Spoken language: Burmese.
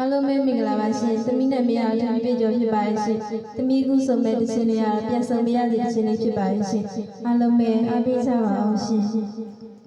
အားလုံးပဲမင်္ဂလာပါရှင်။သမီးနဲ့မရထပ်ပြည့်ကျော်ဖြစ်ပါရဲ့ရှင်။သမီးခုဆုံးမဲ့တစ်ချင်းလေးရပြန်ဆောင်မရတဲ့တစ်ချင်းလေးဖြစ်ပါရဲ့ရှင်။အားလုံးပဲအားပေးကြပါအောင်ရှင်။